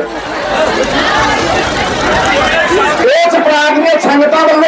ਲੰਗਰ ਇਸ ਪ੍ਰਾਂਤ ਦੀਆਂ ਸੰਗਤਾਂ ਵੱਲੋਂ